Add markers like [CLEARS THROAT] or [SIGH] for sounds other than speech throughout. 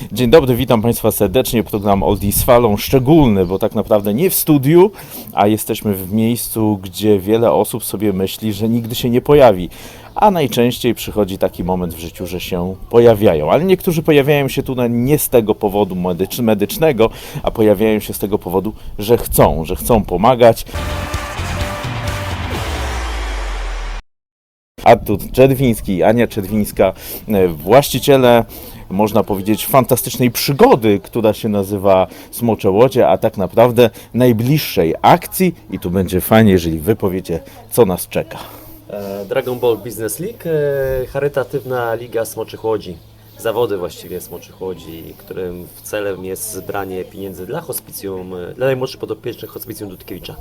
Dzień dobry, witam Państwa serdecznie. Program Oldies Falą szczególny, bo tak naprawdę nie w studiu, a jesteśmy w miejscu, gdzie wiele osób sobie myśli, że nigdy się nie pojawi. A najczęściej przychodzi taki moment w życiu, że się pojawiają. Ale niektórzy pojawiają się tu nie z tego powodu medycz- medycznego, a pojawiają się z tego powodu, że chcą, że chcą pomagać. Artur Czerwiński i Ania Czerwińska, e, właściciele, można powiedzieć, fantastycznej przygody, która się nazywa Smocze Łodzie, a tak naprawdę najbliższej akcji i tu będzie fajnie, jeżeli wy powiecie, co nas czeka. E, Dragon Ball Business League, e, charytatywna liga Smoczych Łodzi. Zawody właściwie Smoczych Łodzi, którym celem jest zebranie pieniędzy dla hospicjum, e, dla najmłodszych podopiecznych hospicjum Dudkiewicza.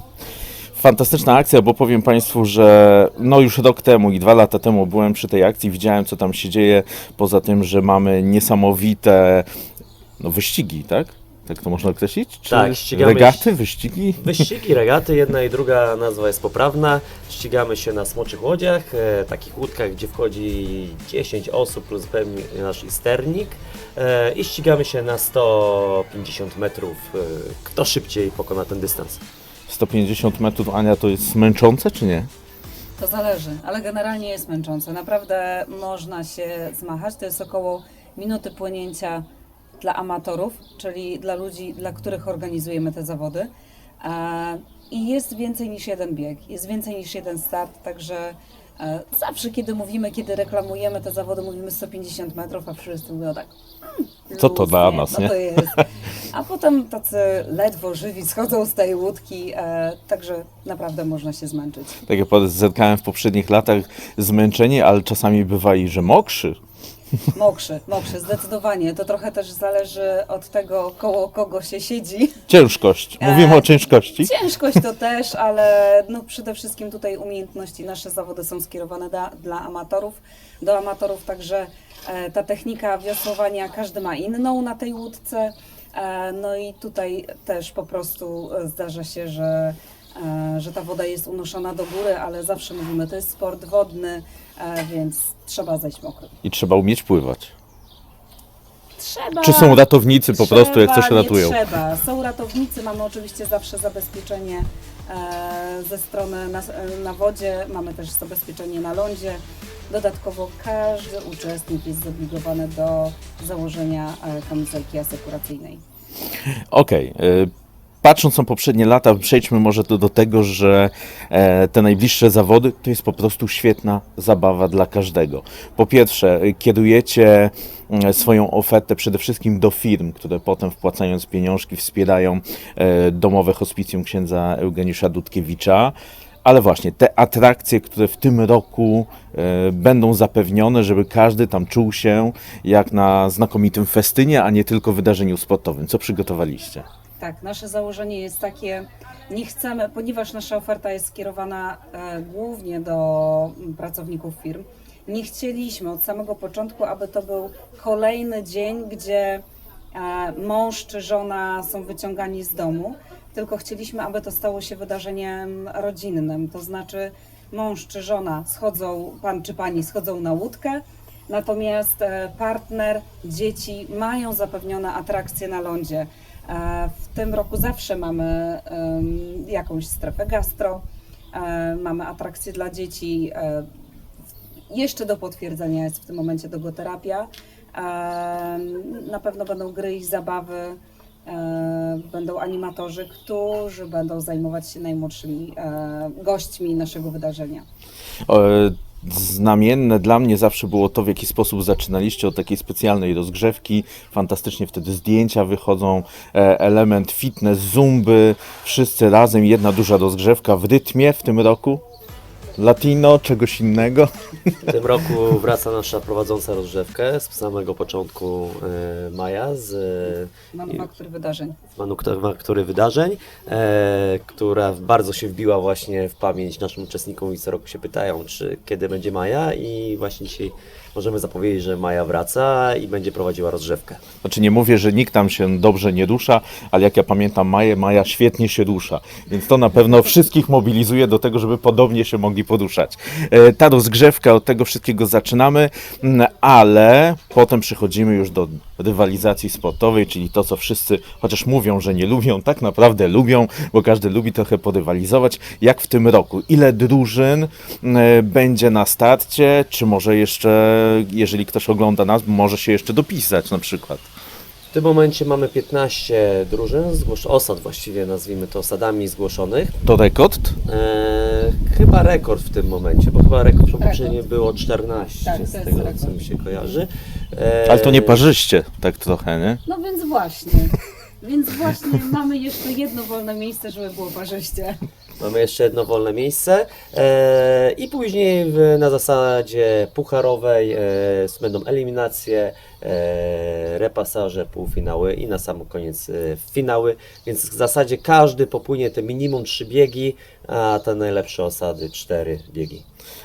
Fantastyczna akcja, bo powiem Państwu, że no już rok temu i dwa lata temu byłem przy tej akcji, widziałem co tam się dzieje, poza tym, że mamy niesamowite no, wyścigi, tak? Tak to można określić? Czy Tak, ścigamy regaty, wyścigi? Wyścigi, regaty, jedna i druga nazwa jest poprawna. Ścigamy się na Smoczych Łodziach, e, takich łódkach, gdzie wchodzi 10 osób plus pewnie nasz sternik. E, I ścigamy się na 150 metrów. E, kto szybciej pokona ten dystans? 150 metrów, Ania, to jest męczące, czy nie? To zależy, ale generalnie jest męczące. Naprawdę można się zmachać. To jest około minuty płynięcia dla amatorów, czyli dla ludzi, dla których organizujemy te zawody. E, I jest więcej niż jeden bieg, jest więcej niż jeden start, także e, zawsze kiedy mówimy, kiedy reklamujemy te zawody, mówimy 150 metrów, a wszyscy mówią tak. "Mm, Co to dla nas, no nie?" To jest. A potem tacy ledwo żywi schodzą z tej łódki, e, także naprawdę można się zmęczyć. Tak jak zerkałem w poprzednich latach zmęczeni, ale czasami bywali, że mokrzy. Mokrzy, mokrzy, zdecydowanie. To trochę też zależy od tego, koło kogo się siedzi. Ciężkość. Mówimy E, o ciężkości. Ciężkość to też, ale no przede wszystkim tutaj umiejętności. Nasze zawody są skierowane da, dla amatorów, do amatorów, także e, ta technika wiosłowania każdy ma inną na tej łódce. E, no i tutaj też po prostu zdarza się, że, że ta woda jest unoszona do góry, ale zawsze mówimy, to jest sport wodny, e, więc trzeba zejść mokro. I trzeba umieć pływać. Trzeba. Czy są ratownicy po prostu, jak Trzeba, coś ratują? Nie trzeba. Są ratownicy, mamy oczywiście zawsze zabezpieczenie e, ze strony na, e, na wodzie, mamy też zabezpieczenie na lądzie. Dodatkowo każdy uczestnik jest zobligowany do założenia e, kamizelki asekuracyjnej. Okej. y, Patrząc na poprzednie lata, przejdźmy może do, do tego, że e, te najbliższe zawody to jest po prostu świetna zabawa dla każdego. Po pierwsze, kierujecie mm, swoją ofertę przede wszystkim do firm, które potem wpłacając pieniążki wspierają e, domowe hospicjum księdza Eugeniusza Dudkiewicza. Ale właśnie te atrakcje, które w tym roku e, będą zapewnione, żeby każdy tam czuł się jak na znakomitym festynie, a nie tylko wydarzeniu sportowym. Co przygotowaliście? Tak, nasze założenie jest takie, nie chcemy, ponieważ nasza oferta jest skierowana e, głównie do mm, pracowników firm, nie chcieliśmy od samego początku, aby to był kolejny dzień, gdzie e, mąż czy żona są wyciągani z domu, tylko chcieliśmy, aby to stało się wydarzeniem rodzinnym, to znaczy mąż czy żona schodzą, pan czy pani schodzą na łódkę, Natomiast e, partner, dzieci mają zapewnione atrakcje na lądzie. E, W tym roku zawsze mamy jakąś strefę gastro, e, mamy atrakcje dla dzieci. e, Jeszcze do potwierdzenia jest w tym momencie dogoterapia. Em, Na pewno będą gry i zabawy, e, będą animatorzy, którzy będą zajmować się najmłodszymi e, gośćmi naszego wydarzenia. E, Znamienne dla mnie zawsze było to, w jaki sposób zaczynaliście od takiej specjalnej rozgrzewki. Fantastycznie wtedy zdjęcia wychodzą, e, element fitness, zumby, wszyscy razem, jedna duża rozgrzewka w rytmie w tym roku. Latino, czegoś innego. W tym roku wraca nasza prowadząca rozgrzewkę z samego początku e, maja z e, Manufaktur wydarzeń. manufaktury wydarzeń, e, która bardzo się wbiła właśnie w pamięć naszym uczestnikom i co roku się pytają, czy kiedy będzie Maja i właśnie dzisiaj możemy zapowiedzieć, że Maja wraca i będzie prowadziła rozgrzewkę. Znaczy nie mówię, że nikt tam się dobrze nie rusza, ale jak ja pamiętam Maję, Maja świetnie się rusza. Więc to na pewno wszystkich mobilizuje do tego, żeby podobnie się mogli poruszać. E, Ta rozgrzewka, od tego wszystkiego zaczynamy, mm, ale potem przechodzimy już do rywalizacji sportowej, czyli to, co wszyscy, chociaż mówią, że nie lubią, tak naprawdę lubią, bo każdy lubi trochę porywalizować. Jak w tym roku? Ile drużyn e, będzie na starcie? Czy może jeszcze, jeżeli ktoś ogląda nas, może się jeszcze dopisać na przykład? W tym momencie mamy 15 drużyn, zgłosz- osad właściwie nazwijmy to osadami zgłoszonych. To rekord? E, chyba rekord w tym momencie, bo chyba rekord poprzednio było 14 Tak, to z jest tego rekord. co mi się kojarzy. E, Ale to nie parzyście, tak trochę, nie? No więc właśnie. [LAUGHS] Więc właśnie mamy jeszcze jedno wolne miejsce, żeby było parzyście. Mamy jeszcze jedno wolne miejsce e, i później w, na zasadzie pucharowej e, będą eliminacje, e, repasaże, półfinały i na sam koniec e, finały, więc w zasadzie każdy popłynie te minimum 3 biegi, a te najlepsze osady 4 biegi.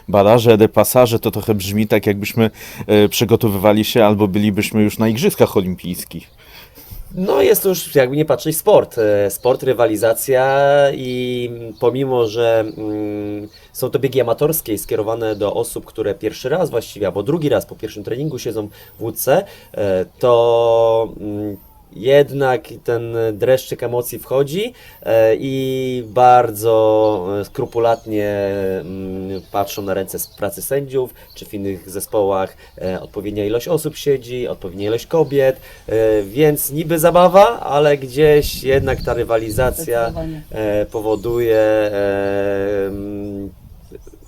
Baraże, repasaże to trochę brzmi tak, jakbyśmy e, przygotowywali się albo bylibyśmy już na Igrzyskach Olimpijskich. No jest to już jakby nie patrzeć sport. E, Sport, rywalizacja i pomimo, że mm, są to biegi amatorskie skierowane do osób, które pierwszy raz właściwie, albo drugi raz po pierwszym treningu siedzą w łódce, e, to mm, jednak ten dreszczyk emocji wchodzi e, i bardzo e, skrupulatnie mm, patrzą na ręce z pracy sędziów, czy w innych zespołach e, odpowiednia ilość osób siedzi, odpowiednia ilość kobiet, więc niby zabawa, ale gdzieś jednak ta rywalizacja powoduje mm,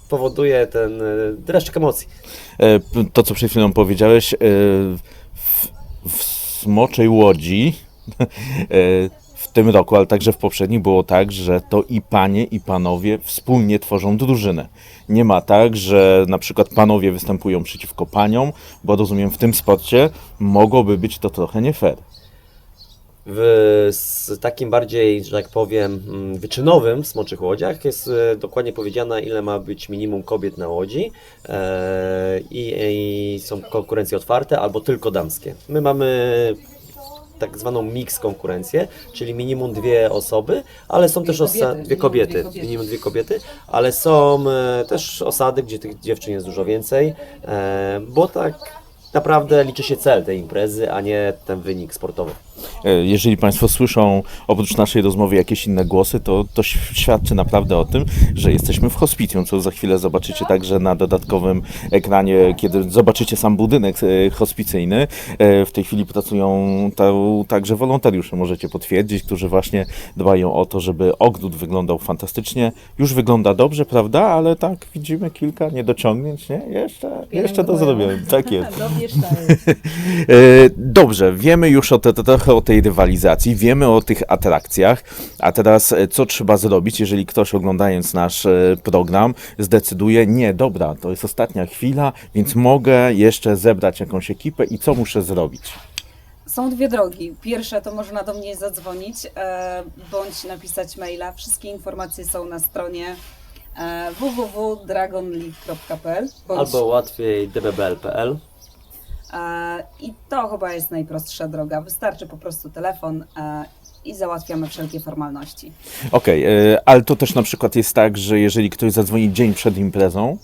powoduje ten dreszczyk emocji. To, co przed chwilą powiedziałeś, w, w Smoczej Łodzi [LAUGHS] e, w tym roku, ale także w poprzednim było tak, że to i panie, i panowie wspólnie tworzą drużynę. Nie ma tak, że na przykład panowie występują przeciwko paniom, bo rozumiem, w tym sporcie mogłoby być to trochę nie fair. W z takim bardziej, że tak powiem, mm, wyczynowym Smoczych Łodziach jest e, dokładnie powiedziane, ile ma być minimum kobiet na łodzi e, i, i są konkurencje otwarte albo tylko damskie. My mamy tak zwaną mix konkurencję, czyli minimum dwie osoby, ale są Dwie też osady, dwie kobiety, dwie kobiety. minimum dwie kobiety, ale są e, też osady, gdzie tych dziewczyn jest dużo więcej, e, bo tak naprawdę liczy się cel tej imprezy, a nie ten wynik sportowy. E, Jeżeli Państwo słyszą oprócz naszej rozmowy jakieś inne głosy, to, to świadczy naprawdę o tym, że jesteśmy w hospicjum, co za chwilę zobaczycie także na dodatkowym ekranie, kiedy zobaczycie sam budynek e, hospicyjny. E, W tej chwili pracują ta- także wolontariusze, możecie potwierdzić, którzy właśnie dbają o to, żeby ogród wyglądał fantastycznie. Już wygląda dobrze, prawda? Ale tak, widzimy kilka niedociągnięć, nie? Jeszcze, jeszcze to zrobię. Tak jest. [LAUGHS] [LAUGHS] Dobrze, wiemy już o te, te, trochę o tej rywalizacji, wiemy o tych atrakcjach, a teraz e, co trzeba zrobić, jeżeli ktoś oglądając nasz e, program zdecyduje, nie, dobra, to jest ostatnia chwila, więc mogę jeszcze zebrać jakąś ekipę i co muszę zrobić? Są dwie drogi. Pierwsza to można do mnie zadzwonić e, bądź napisać maila. Wszystkie informacje są na stronie e, www.dragonleague.pl bądź, Albo łatwiej dbbl.pl. e, I to chyba jest najprostsza droga. Wystarczy po prostu telefon e, i załatwiamy wszelkie formalności. Okej, e, ale to też na przykład jest tak, że jeżeli ktoś zadzwoni dzień przed imprezą,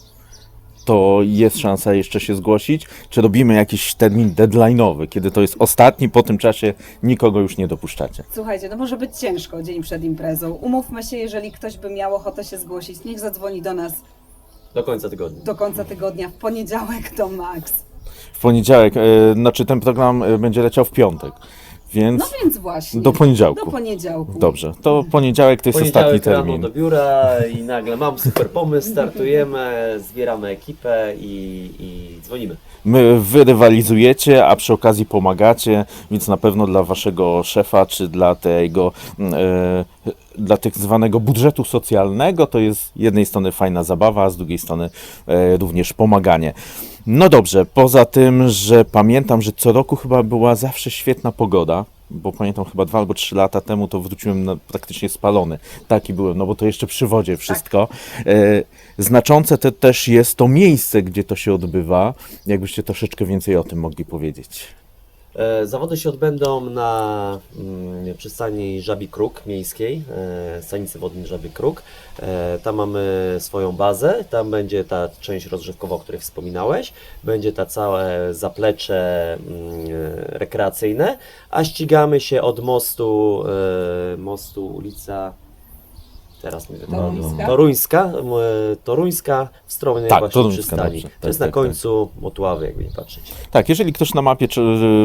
to jest szansa jeszcze się zgłosić? Czy robimy jakiś termin deadline'owy, kiedy to jest ostatni, po tym czasie nikogo już nie dopuszczacie? Słuchajcie, no może być ciężko dzień przed imprezą. Umówmy się, jeżeli ktoś by miał ochotę się zgłosić, niech zadzwoni do nas Do końca tygodnia. do końca tygodnia, w poniedziałek to max. W poniedziałek, e, znaczy ten program e, będzie leciał w piątek, więc No więc właśnie. do poniedziałku. Do poniedziałku. Dobrze, to poniedziałek to jest ostatni Poniedziałek rano termin. do biura i nagle mam super pomysł, startujemy, zbieramy ekipę i, i dzwonimy. My, wy rywalizujecie, a przy okazji pomagacie, więc na pewno dla waszego szefa, czy dla tego, mm, e, dla tak zwanego budżetu socjalnego, to jest z jednej strony fajna zabawa, a z drugiej strony e, również pomaganie. No dobrze, poza tym, że pamiętam, że co roku chyba była zawsze świetna pogoda, bo pamiętam chyba dwa albo trzy lata temu to wróciłem na, praktycznie spalony. Taki byłem, no bo to jeszcze przy wodzie wszystko. E, znaczące te też jest to miejsce, gdzie to się odbywa. Jakbyście troszeczkę więcej o tym mogli powiedzieć. E, Zawody się odbędą na mm, przystani Żabi Kruk miejskiej, e, stanicy wodnej Żabi Kruk. E, tam mamy swoją bazę, tam będzie ta część rozgrzewkowa, o której wspominałeś, będzie ta całe zaplecze mm, rekreacyjne, a ścigamy się od mostu, mostu ulica, teraz wiem, Toruńska? Toruńska, Toruńska stronę Tak, właśnie przystani. dobrze. to Tak, jest tak, na końcu Motławy, jakby nie patrzeć. Tak, jeżeli ktoś na mapie czy,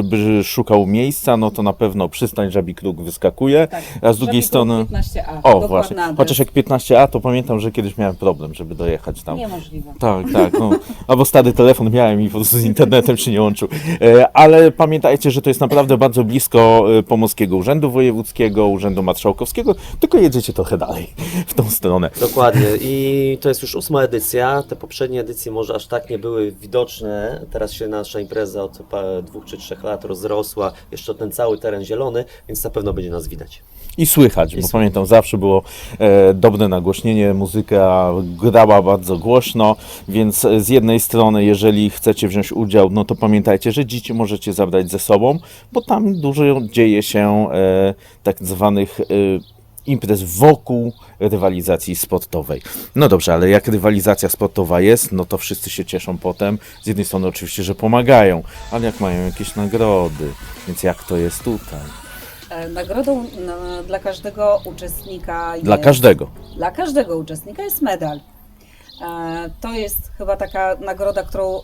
by szukał miejsca, no to na pewno przystań Żabi Kruk wyskakuje, Tak. a z drugiej Żabi strony... Kruk 15A. O, właśnie. adres. Chociaż jak 15A, to pamiętam, że kiedyś miałem problem, żeby dojechać tam. Niemożliwe. Tak, tak. No. Albo stary telefon miałem i po prostu z internetem się nie łączył. E, Ale pamiętajcie, że to jest naprawdę bardzo blisko e, Pomorskiego Urzędu Wojewódzkiego, Urzędu Marszałkowskiego, tylko jedziecie trochę dalej w tą stronę. Dokładnie i to jest już ósma edycja. Te poprzednie edycje może aż tak nie były widoczne. Teraz się nasza impreza od dwóch czy trzech lat rozrosła. Jeszcze ten cały teren zielony, więc na pewno będzie nas widać. I słychać, bo słychać. pamiętam, zawsze było e, dobre nagłośnienie, muzyka grała bardzo głośno, więc e, z jednej strony, jeżeli chcecie wziąć udział, no to pamiętajcie, że dzieci możecie zabrać ze sobą, bo tam dużo dzieje się e, tak zwanych e, imprez wokół rywalizacji sportowej. No dobrze, ale jak rywalizacja sportowa jest, no to wszyscy się cieszą potem. Z jednej strony oczywiście, że pomagają, ale jak mają jakieś nagrody, więc jak to jest tutaj? E, Nagrodą no, dla każdego uczestnika Dla jest, każdego. Dla każdego uczestnika jest medal. E, To jest chyba taka nagroda, którą e,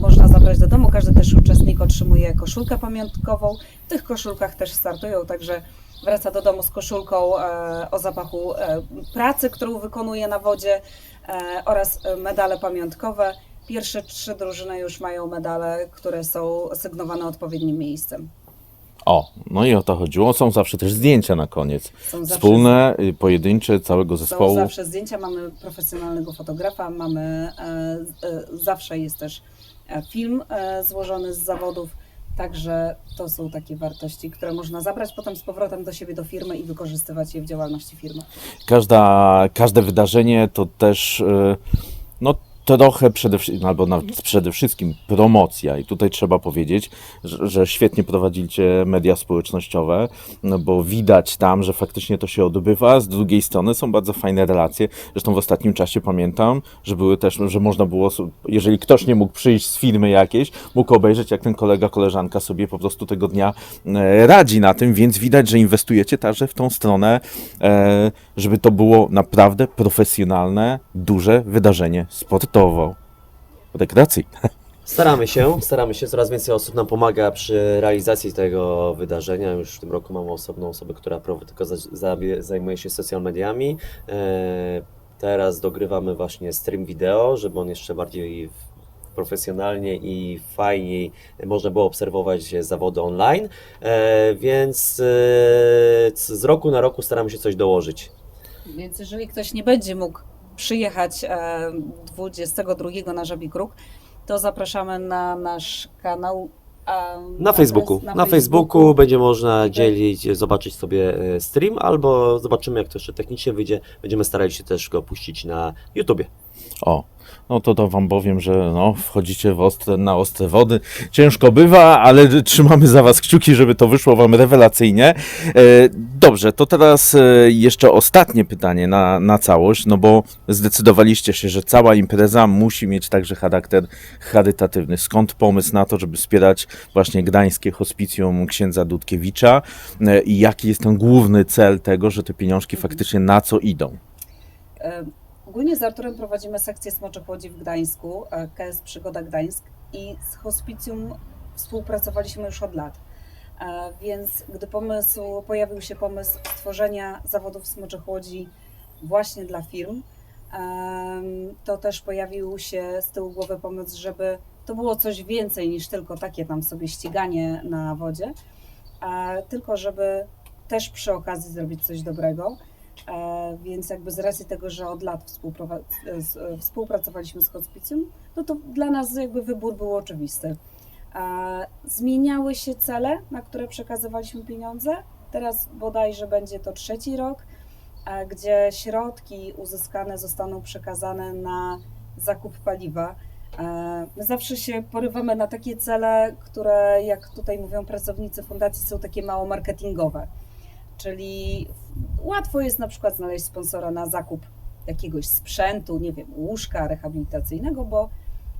można zabrać do domu. Każdy też uczestnik otrzymuje koszulkę pamiątkową. W tych koszulkach też startują, także wraca do domu z koszulką e, o zapachu e, pracy, którą wykonuje na wodzie e, oraz medale pamiątkowe. Pierwsze trzy drużyny już mają medale, które są sygnowane odpowiednim miejscem. O, no i o to chodziło. Są zawsze też zdjęcia na koniec. Są Wspólne, y, pojedyncze, całego Są zespołu. zawsze zdjęcia, mamy profesjonalnego fotografa, mamy e, e, zawsze jest też film e, złożony z zawodów. Także to są takie wartości, które można zabrać potem z powrotem do siebie, do firmy i wykorzystywać je w działalności firmy. Każda, każde wydarzenie to też, y, no trochę przede wszystkim, albo nawet przede wszystkim promocja. I tutaj trzeba powiedzieć, że, że świetnie prowadzicie media społecznościowe, no bo widać tam, że faktycznie to się odbywa. Z drugiej strony są bardzo fajne relacje. Zresztą w ostatnim czasie pamiętam, że były też, że można było, jeżeli ktoś nie mógł przyjść z firmy jakiejś, mógł obejrzeć, jak ten kolega, koleżanka sobie po prostu tego dnia e, radzi na tym, więc widać, że inwestujecie także w tą stronę, e, żeby to było naprawdę profesjonalne, duże wydarzenie sportowo, rekreacyjne. Staramy się, staramy się, coraz więcej osób nam pomaga przy realizacji tego wydarzenia. Już w tym roku mamy osobną osobę, która tylko za, za, zajmuje się social mediami. E, teraz dogrywamy właśnie stream wideo, żeby on jeszcze bardziej w- profesjonalnie i fajniej można było obserwować zawody online. E, więc e, z roku na roku staramy się coś dołożyć. Więc jeżeli ktoś nie będzie mógł przyjechać e, 22 na Żabi Kruk, to zapraszamy na nasz kanał. e, Na Facebooku. Na, Facebooku będzie można dzielić, zobaczyć sobie e, stream, albo zobaczymy, jak to jeszcze technicznie wyjdzie. Będziemy starali się też go puścić na YouTubie. O, no to, to wam powiem, że no, wchodzicie ostre, na ostre wody. Ciężko bywa, ale trzymamy za was kciuki, żeby to wyszło wam rewelacyjnie. E, dobrze, to teraz e, jeszcze ostatnie pytanie na, na całość, no bo zdecydowaliście się, że cała impreza musi mieć także charakter charytatywny. Skąd pomysł na to, żeby wspierać właśnie gdańskie hospicjum księdza Dudkiewicza e, i jaki jest ten główny cel tego, że te pieniążki faktycznie na co idą? Ogólnie z Arturem prowadzimy sekcję Smoczych Łodzi w Gdańsku, e, KS Przygoda Gdańsk i z hospicjum współpracowaliśmy już od lat. E, Więc gdy pomysł, pojawił się pomysł stworzenia zawodów Smoczych Łodzi właśnie dla firm, to też pojawił się z tyłu głowy pomysł, żeby to było coś więcej niż tylko takie tam sobie ściganie na wodzie, e, tylko żeby też przy okazji zrobić coś dobrego. E, Więc jakby z racji tego, że od lat współpracowaliśmy z hospicjum, no to dla nas jakby wybór był oczywisty. E, Zmieniały się cele, na które przekazywaliśmy pieniądze. Teraz bodajże będzie to trzeci rok, e, gdzie środki uzyskane zostaną przekazane na zakup paliwa. My zawsze się porywamy na takie cele, które, jak tutaj mówią pracownicy fundacji, są takie mało marketingowe. Czyli łatwo jest na przykład znaleźć sponsora na zakup jakiegoś sprzętu, nie wiem, łóżka rehabilitacyjnego, bo,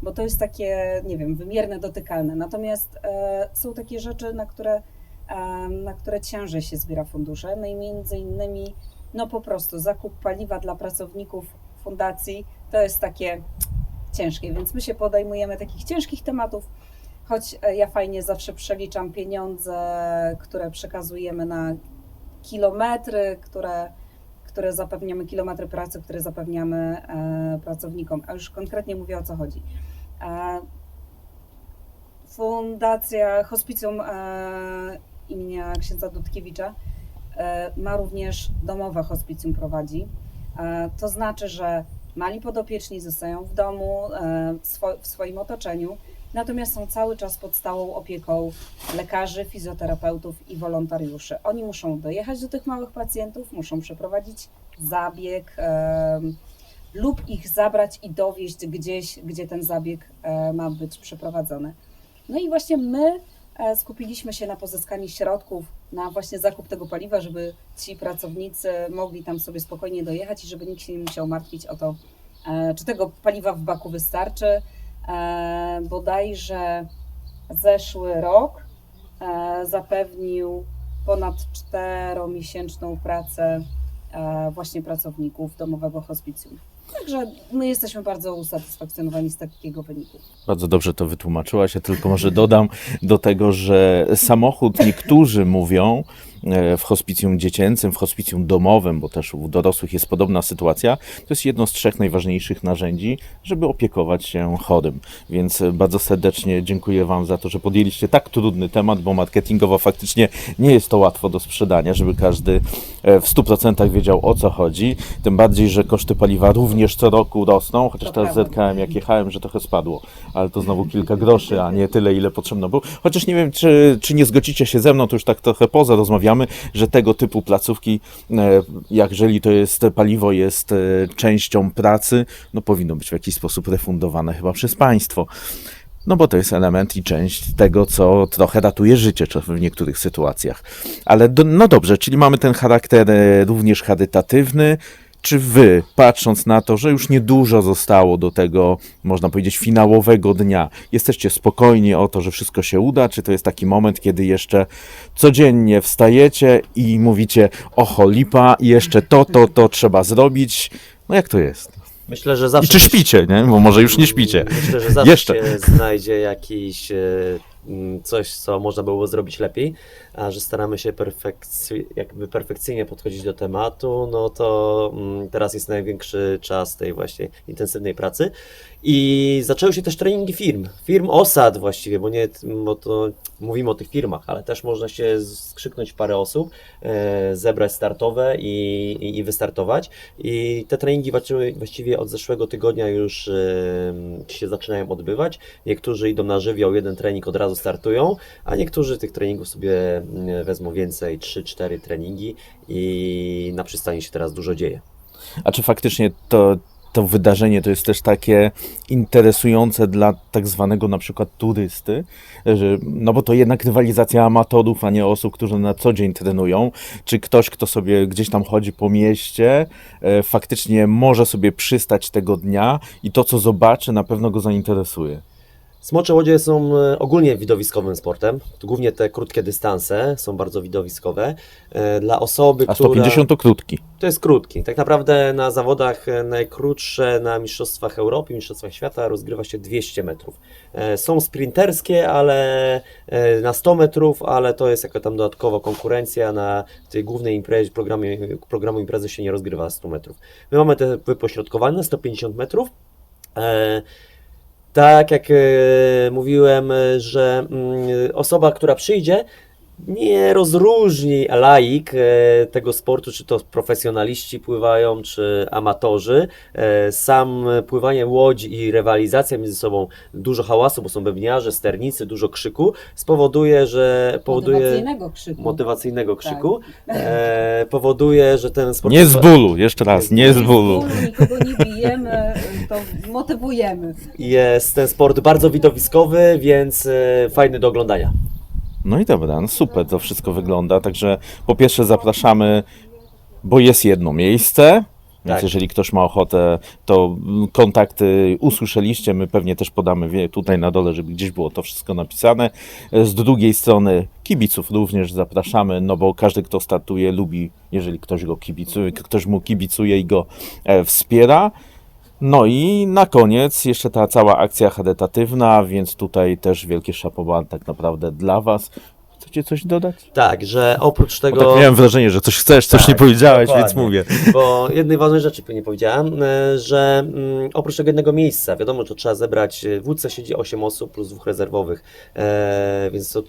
bo to jest takie, nie wiem, wymierne, dotykalne. Natomiast e, są takie rzeczy, na które, e, na które ciężej się zbiera fundusze. No i między innymi, no po prostu zakup paliwa dla pracowników fundacji to jest takie ciężkie, więc my się podejmujemy takich ciężkich tematów, choć e, ja fajnie zawsze przeliczam pieniądze, które przekazujemy na kilometry, które, które zapewniamy, kilometry pracy, które zapewniamy e, pracownikom. A już konkretnie mówię o co chodzi. E, fundacja Hospicjum e, imienia księdza Dudkiewicza ma również domowe hospicjum prowadzi. To znaczy, że mali podopieczni zostają w domu, w swoim otoczeniu, natomiast są cały czas pod stałą opieką lekarzy, fizjoterapeutów i wolontariuszy. Oni muszą dojechać do tych małych pacjentów, muszą przeprowadzić zabieg em, lub ich zabrać i dowieźć gdzieś, gdzie ten zabieg e, ma być przeprowadzony. No i właśnie my e, skupiliśmy się na pozyskaniu środków na właśnie zakup tego paliwa, żeby ci pracownicy mogli tam sobie spokojnie dojechać i żeby nikt się nie musiał martwić o to, e, czy tego paliwa w baku wystarczy. E, Bodajże zeszły rok e, zapewnił ponad czteromiesięczną pracę e, właśnie pracowników domowego hospicjum. Także my jesteśmy bardzo usatysfakcjonowani z takiego wyniku. Bardzo dobrze to wytłumaczyłaś. Ja tylko może dodam do tego, że samochód niektórzy mówią e, w hospicjum dziecięcym, w hospicjum domowym, bo też u dorosłych jest podobna sytuacja. To jest jedno z trzech najważniejszych narzędzi, żeby opiekować się chorym. Więc bardzo serdecznie dziękuję Wam za to, że podjęliście tak trudny temat, bo marketingowo faktycznie nie jest to łatwo do sprzedania, żeby każdy w 100% wiedział o co chodzi. Tym bardziej, że koszty paliwa również co roku rosną, chociaż teraz prawda. zerkałem jak jechałem, że trochę spadło, ale to znowu kilka groszy, a nie tyle, ile potrzebno było. Chociaż nie wiem, czy, czy nie zgodzicie się ze mną, to już tak trochę poza rozmawiamy, że tego typu placówki, e, jak jeżeli to jest paliwo, jest e, częścią pracy, no powinno być w jakiś sposób refundowane chyba przez państwo. No bo to jest element i część tego, co trochę ratuje życie w niektórych sytuacjach. Ale do, no dobrze, czyli mamy ten charakter e, również charytatywny. Czy wy, patrząc na to, że już niedużo zostało do tego, można powiedzieć, finałowego dnia, jesteście spokojni o to, że wszystko się uda? Czy to jest taki moment, kiedy jeszcze codziennie wstajecie i mówicie, oho, lipa, jeszcze to, to, to trzeba zrobić? No jak to jest? Myślę, że I zawsze. czy śpicie, nie? Bo może już nie śpicie. Myślę, że zawsze Jeszcze. się znajdzie jakiś e, mm, coś, co można było zrobić lepiej, a że staramy się perfekcy, jakby perfekcyjnie podchodzić do tematu, no to mm, teraz jest największy czas tej właśnie intensywnej pracy. I zaczęły się też treningi firm, firm osad właściwie, bo nie, bo to mówimy o tych firmach, ale też można się skrzyknąć parę osób, e, zebrać startowe i, i, i wystartować. I te treningi właściwie od zeszłego tygodnia już e, się zaczynają odbywać. Niektórzy idą na żywioł, jeden trening od razu startują, a niektórzy tych treningów sobie mm, wezmą więcej, 3-4 treningi i na przystani się teraz dużo dzieje. A czy faktycznie to, to wydarzenie to jest też takie interesujące dla tak zwanego na przykład turysty? Że, no bo to jednak rywalizacja amatorów, a nie osób, którzy na co dzień trenują. Czy ktoś, kto sobie gdzieś tam chodzi po mieście, e, faktycznie może sobie przystać tego dnia i to, co zobaczy, na pewno go zainteresuje? Smocze łodzie są e, ogólnie widowiskowym sportem. Tu Głównie te krótkie dystanse są bardzo widowiskowe. E, Dla osoby, A która... 150 to krótki. To jest krótki. Tak naprawdę na zawodach e, najkrótsze na Mistrzostwach Europy, Mistrzostwach Świata rozgrywa się 200 metrów. Są sprinterskie, ale na 100 metrów, ale to jest jaka tam dodatkowa konkurencja. Na tej głównej imprezie, programie, programu imprezy się nie rozgrywa 100 metrów. My mamy te wypośrodkowane 150 metrów. Tak jak e, mówiłem, e, że mm, osoba, która przyjdzie, nie rozróżni laik e, tego sportu, czy to profesjonaliści pływają, czy amatorzy. Sam pływanie łodzi i rywalizacja między sobą, dużo hałasu, bo są bewniarze, sternicy, dużo krzyku, spowoduje, że powoduje Motywacyjnego krzyku. motywacyjnego krzyku, e, powoduje, że ten sport Nie z bólu, jeszcze raz, nie z bólu. Nikogo nie bijemy. To motywujemy. Jest ten sport bardzo widowiskowy, więc e, fajny do oglądania. No i dobra, no super to wszystko wygląda. Także po pierwsze zapraszamy, bo jest jedno miejsce. Więc Tak. jeżeli ktoś ma ochotę, to mm, kontakty usłyszeliście, my pewnie też podamy wie- tutaj na dole, żeby gdzieś było to wszystko napisane. E, Z drugiej strony kibiców również zapraszamy, no bo każdy, kto startuje, lubi, jeżeli ktoś go kibicuje, ktoś mu kibicuje i go e, wspiera. No i na koniec jeszcze ta cała akcja charytatywna, więc tutaj też wielkie szapoba tak naprawdę dla Was. Chcecie coś dodać? Tak, że oprócz Bo tego. tak miałem wrażenie, że coś chcesz, coś Tak, nie powiedziałeś, więc mówię. Bo jednej ważnej rzeczy nie powiedziałem, e, że mm, oprócz tego jednego miejsca, wiadomo, że trzeba zebrać, e, w łódce siedzi 8 osób plus dwóch rezerwowych, e, więc to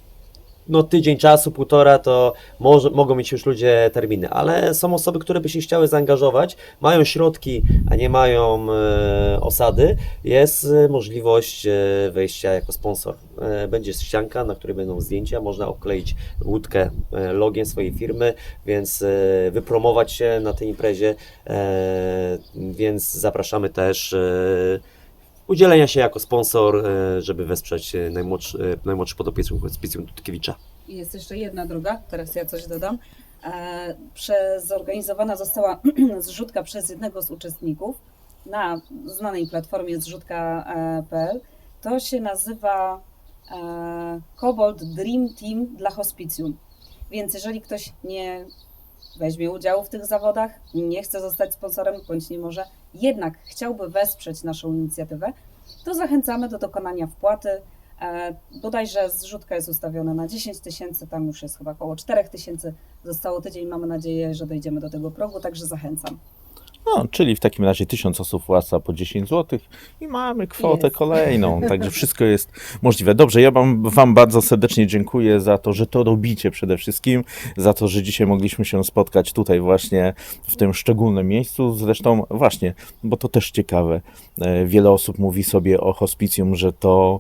no, tydzień czasu, półtora, to może, mogą mieć już ludzie terminy, ale są osoby, które by się chciały zaangażować, mają środki, a nie mają e, osady, jest e, możliwość e, wejścia jako sponsor. E, będzie ścianka, na której będą zdjęcia, można obkleić łódkę e, logiem swojej firmy, więc e, wypromować się na tej imprezie, e, więc zapraszamy też e, udzielenia się jako sponsor, e, żeby wesprzeć e, najmłodszy, e, hospicjum Dudkiewicza. I jest jeszcze jedna druga, teraz ja coś dodam. E, zorganizowana została [CLEARS THROAT] zrzutka przez jednego z uczestników na znanej platformie zrzutka.pl. To się nazywa e, Cobalt Dream Team dla hospicjum. Więc jeżeli ktoś nie weźmie udziału w tych zawodach, nie chce zostać sponsorem, bądź nie może, jednak chciałby wesprzeć naszą inicjatywę, to zachęcamy do dokonania wpłaty. E, bodajże zrzutka jest ustawiona na 10 tysięcy, tam już jest chyba około 4 tysięcy. Zostało tydzień, mamy nadzieję, że dojdziemy do tego progu, także zachęcam. No, czyli w takim razie 1000 osób wpłaca po 10 zł i mamy kwotę Jest. kolejną, [LAUGHS] także wszystko jest możliwe. Dobrze, ja wam, wam bardzo serdecznie dziękuję za to, że to robicie przede wszystkim, za to, że dzisiaj mogliśmy się spotkać tutaj właśnie w tym szczególnym miejscu. Zresztą właśnie, bo to też ciekawe, e, wiele osób mówi sobie o hospicjum, że to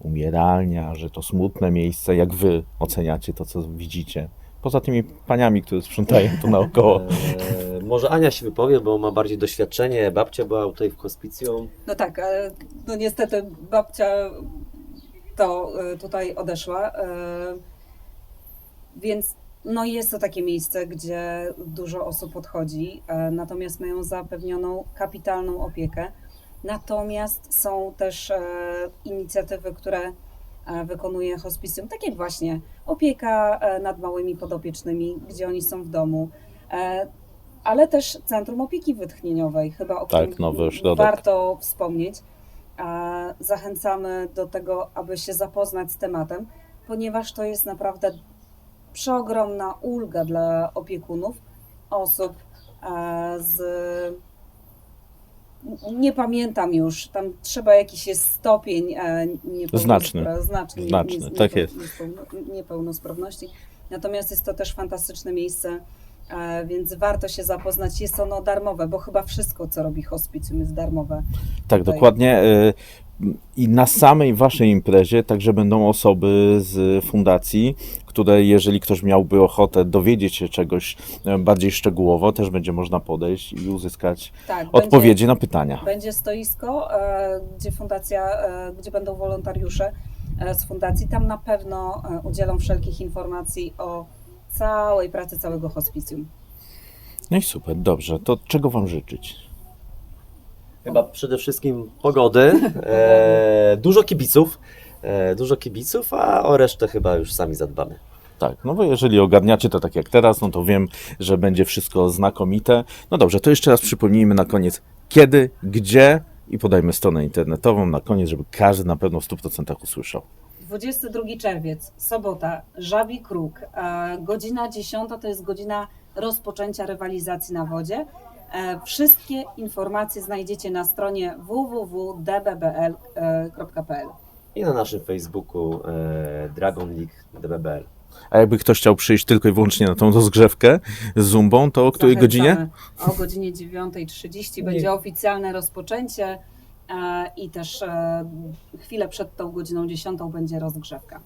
umieralnia, że to smutne miejsce. Jak wy oceniacie to, co widzicie? Poza tymi paniami, które sprzątają tu naokoło. [LAUGHS] E, może Ania się wypowie, bo ma bardziej doświadczenie. Babcia była tutaj w hospicjum. No tak, ale no niestety babcia to y, tutaj odeszła, y, więc no jest to takie miejsce, gdzie dużo osób odchodzi, natomiast mają zapewnioną kapitalną opiekę. Natomiast są też e, inicjatywy, które e, wykonuje hospicjum, tak jak właśnie opieka e, nad małymi podopiecznymi, gdzie oni są w domu, e, ale też Centrum Opieki Wytchnieniowej, chyba o Tak, którym warto wspomnieć. E, Zachęcamy do tego, aby się zapoznać z tematem, ponieważ to jest naprawdę przeogromna ulga dla opiekunów, osób e, z nie pamiętam już, tam trzeba jakiś jest stopień e, Znaczny. znaczny, Znaczny, tak jest. niepełno- niepełnosprawności. Natomiast jest to też fantastyczne miejsce, e, więc warto się zapoznać. Jest ono darmowe, bo chyba wszystko, co robi hospicjum jest darmowe. Tak, tutaj. dokładnie. I na samej waszej imprezie także będą osoby z fundacji, które jeżeli ktoś miałby ochotę dowiedzieć się czegoś e, bardziej szczegółowo, też będzie można podejść i uzyskać Tak, odpowiedzi na pytania. Będzie, będzie stoisko, e, gdzie fundacja, e, gdzie będą wolontariusze z fundacji. Tam na pewno udzielą wszelkich informacji o całej pracy całego hospicjum. No i super, dobrze. To czego wam życzyć? Chyba przede wszystkim pogody, [LAUGHS] e, dużo kibiców, e, dużo kibiców, a o resztę chyba już sami zadbamy. Tak, no bo jeżeli ogarniacie to tak jak teraz, no to wiem, że będzie wszystko znakomite. No dobrze, to jeszcze raz przypomnijmy na koniec, kiedy, gdzie i podajmy stronę internetową na koniec, żeby każdy na pewno w 100% usłyszał. 22 czerwiec, sobota, Żabi Kruk, godzina 10 to jest godzina rozpoczęcia rywalizacji na wodzie. E, Wszystkie informacje znajdziecie na stronie www.dbbl.pl. I na naszym Facebooku e, Dragon League DBBL. A jakby ktoś chciał przyjść tylko i wyłącznie na tą rozgrzewkę z Zumbą, to o której godzinie? O godzinie 9.30 będzie oficjalne rozpoczęcie e, i też e, chwilę przed tą godziną 10 będzie rozgrzewka.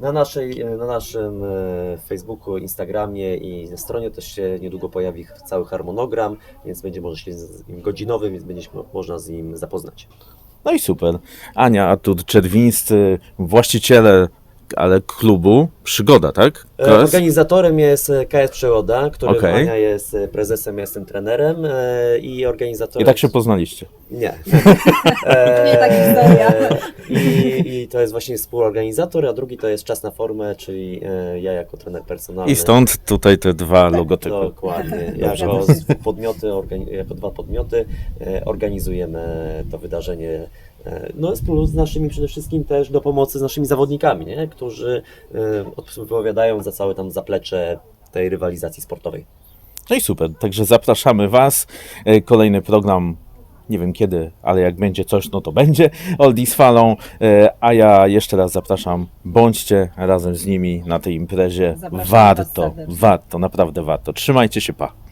Na, naszej, na naszym e, Facebooku, Instagramie i stronie też się niedługo pojawi cały harmonogram, więc będzie można się z nim godzinowy, więc będzie można z nim zapoznać. No i super. Ania, a tu czerwińscy właściciele, ale klubu Przygoda, tak? E? Organizatorem jest e, KS Przygoda, który Okej. Ania jest e, prezesem, ja jestem trenerem i organizatorem... I tak się poznaliście. Nie. [LAUGHS] Nie ta historia. I, I to jest właśnie współorganizator, a drugi to jest Czas na formę, czyli ja jako trener personalny. I stąd tutaj te dwa logotypy. Dokładnie. [LAUGHS] Jako podmioty, jako dwa podmioty organizujemy to wydarzenie. E, No, wspólnie z naszymi przede wszystkim też do pomocy z naszymi zawodnikami, nie? którzy e, odpowiadają za całe tam zaplecze tej rywalizacji sportowej. No i super. Także zapraszamy Was. E, Kolejny program. Nie wiem kiedy, ale jak będzie coś, no to będzie. Oldies falą. A ja jeszcze raz zapraszam. Bądźcie razem z nimi na tej imprezie. Warto, warto, naprawdę warto. Trzymajcie się, pa.